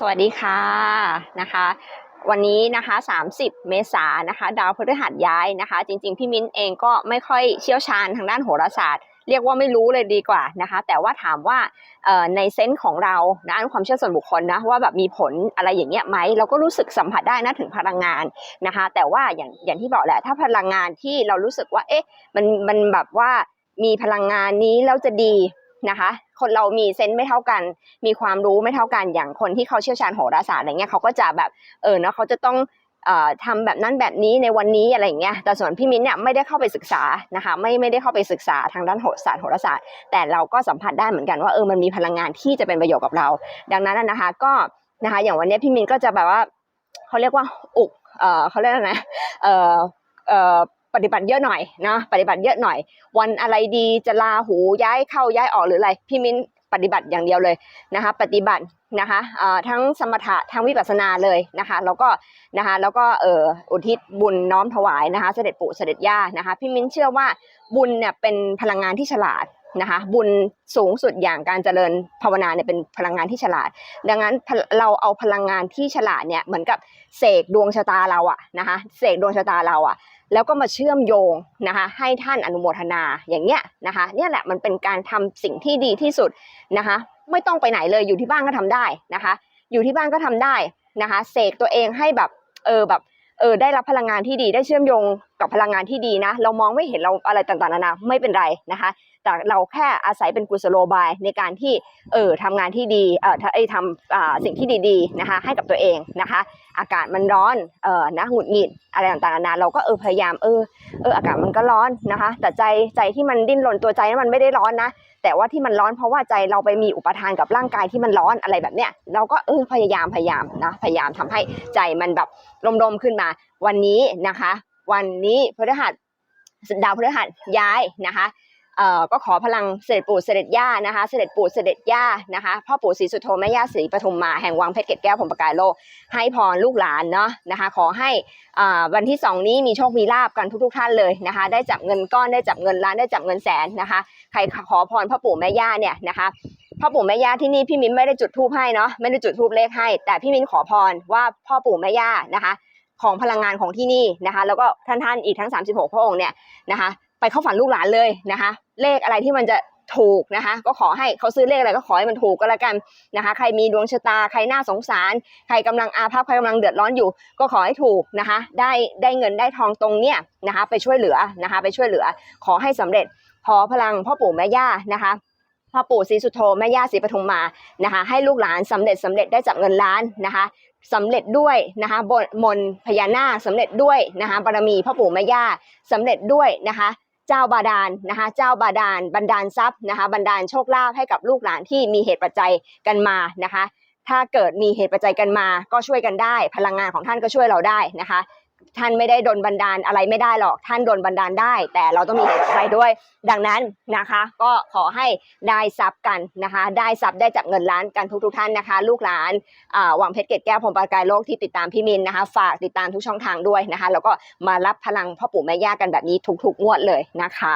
สวัสดีค่ะนะคะ วันนี้นะคะ 30 เมษายนนะคะ ดาวพฤหัสย้ายนะคะ จริง ๆ พี่มิ้นเองก็ไม่ค่อยเชี่ยวชาญทางด้านโหราศาสตร์เรียกว่าไม่รู้เลยดีกว่านะคะ แต่ว่าถามว่าในเซนส์ของเรานะความเชื่อส่วนบุคคลนะว่าแบบมีผลอะไรอย่างเงี้ยไหมเราก็รู้สึกสัมผัสได้นะถึงพลังงานนะคะ แต่ว่าอย่างอย่างที่บอกแหละถ้าพลังงานที่เรารู้สึกว่าเอ๊ะมันมันแบบว่ามีพลังงานนี้แล้วจะดี นะคะ คนเรามีเซนส์ไม่เท่ากัน มีความรู้ไม่เท่ากันอย่างคนที่เขาเชี่ยวชาญโหราศาสตร์อะไรเงี้ยเขาก็จะแบบเออเนาะเขาจะต้องเอ่อทำแบบนั้นแบบนี้ในวันนี้อะไรอย่างเงี้ย แต่ส่วนพี่มิ้นเนี่ยไม่ได้เข้าไปศึกษานะคะ ไม่ไม่ได้เข้าไปศึกษาทางด้านโหราศาสตร์โหราศาสตร์ แต่เราก็สัมผัสได้เหมือนกันว่าเออมันมีพลังงานที่จะเป็นประโยชน์กับเรา ดังนั้นนะนะคะก็นะคะอย่างวันนี้พี่มิ้นก็จะแบบว่าเขาเรียกว่าอุกเออเขาเรียกอะไรนะเออเออ ปฏิบัติเยอะหน่อยนะ ปฏิบัติเยอะหน่อย วันอะไรดีจะลาหูย้ายเข้าย้ายออกหรืออะไรพี่มิ้นปฏิบัติอย่างเดียวเลยนะคะ ปฏิบัตินะคะทั้งสมถะทั้งวิปัสสนาเลยนะคะ แล้วก็นะคะแล้วก็เอออุทิศบุญน้อมถวายนะคะ เสด็จปู่เสด็จย่านะคะ พี่มิ้นเชื่อว่าบุญเนี่ยเป็นพลังงานที่ฉลาด นะคะบุญสูงสุดอย่างการเจริญภาวนาเนี่ยเป็นพลังงานที่ฉลาด ดังนั้นเราเอาพลังงานที่ฉลาดเนี่ยเหมือนกับเสกดวงชะตาเราอะนะคะเสกดวงชะตาเราอะแล้วก็มาเชื่อมโยงนะคะให้ท่านอนุโมทนาอย่างเงี้ยนะคะเนี่ยแหละมันเป็นการทำสิ่งที่ดีที่สุดนะคะไม่ต้องไปไหนเลยอยู่ที่บ้านก็ทำได้นะคะ อยู่ที่บ้านก็ทำได้นะคะเสกตัวเองให้แบบเออแบบ เออได้รับพลังงานที่ดีได้เชื่อมโยงกับพลังงานที่ดีนะ เรามองไม่เห็นเราอะไรต่างๆนานาไม่เป็นไรนะคะ แต่เราแค่อาศัยเป็นกุศโลบายในการที่เออทำงานที่ดีเออทำเอ้ยทำอ่าสิ่งที่ดีๆนะคะ ให้กับตัวเองนะคะ อากาศมันร้อนเออนะหงุดหงิดอะไรต่างๆนานาเราก็เออพยายามเออ เอออากาศมันก็ร้อนนะคะ แต่ใจใจที่มันดิ้นรนตัวใจนั้นมันไม่ได้ร้อนนะ แต่ว่าที่มันร้อนเพราะว่าใจเราไปมีอุปทานกับร่างกายที่มันร้อนอะไรแบบเนี้ยเราก็เออพยายามพยายามนะพยายามทำให้ใจมันแบบลมๆขึ้นมา วันนี้นะคะ วันนี้พฤหัสดาวพฤหัสย้ายนะคะ เอ่อก็ขอพลังเสด็จปู่เสด็จย่านะคะ เสด็จปู่เสด็จย่านะคะพ่อปู่ศรีสุโธแม่ย่าศรีปทุมมาแห่งวังเพชรเกตแก้วผมประกายโลก ให้พรลูกหลานเนาะนะคะ ขอให้อ่าวันที่สองนี้มีโชคมีลาบกันทุก ๆ ท่านเลยนะคะ ได้จับเงินก้อนได้จับเงินล้านได้จับเงินแสนนะคะ ใครขอพรพ่อปู่แม่ย่าเนี่ยนะคะพ่อปู่แม่ย่าที่นี่พี่มิ้นไม่ได้จุดธูปให้เนาะไม่ได้จุดธูปเลขให้ แต่พี่มิ้นขอพรว่าพ่อปู่แม่ย่านะคะ ของพลังงานของที่นี่นะคะ แล้วก็ท่านท่านๆอีกทั้ง 36 พระองค์เนี่ยนะคะ ไปเข้าฝันลูกหลานเลยนะคะ เลขอะไรที่มันจะถูกนะคะ ก็ขอให้เขาซื้อเลขอะไรก็ขอให้มันถูกก็แล้วกันนะคะ ใครมีดวงชะตาใครน่าสงสาร ใครกำลังอาภัพใครกำลังเดือดร้อนอยู่ ก็ขอให้ถูกนะคะ ได้ได้เงินได้ทองตรงเนี้ยนะคะ ไปช่วยเหลือนะคะ ไปช่วยเหลือ ขอให้สำเร็จขอพลังพ่อปู่แม่ย่านะคะพ่อปู่ศรีสุโธแม่ย่าศรีปทุมมานะคะ ให้ลูกหลานสำเร็จสำเร็จได้จับเงินล้านนะคะสำเร็จด้วยนะคะบนมนพญานาคสำเร็จด้วยนะคะบารมีพ่อปู่แม่ย่าสำเร็จด้วยนะคะ เจ้าบาดาลนะคะเจ้าบาดาลบันดาลทรัพย์นะคะบันดาลโชคลาภให้กับลูกหลานที่มีเหตุปัจจัยกันมานะคะ ถ้าเกิดมีเหตุปัจจัยกันมา ก็ช่วยกันได้ พลังงานของท่านก็ช่วยเราได้นะคะ ท่านไม่ได้ดนบันดาลอะไรไม่ได้หรอก ท่านดนบันดาลได้ แต่เราต้องมีเหตุปัจจัยด้วย ดังนั้นนะคะ ก็ขอให้ได้ทรัพย์กันนะคะ ได้ทรัพย์ได้จับเงินล้านกันทุก ๆ ท่านนะคะ ลูกหลานอ่าหวังเพชรเกตแก้วพรมประกายโลกที่ติดตามพี่มินนะคะ ฝากติดตามทุกช่องทางด้วยนะคะ แล้วก็มารับพลังพ่อปู่แม่ย่ากันแบบนี้ทุกๆงวดเลยนะคะ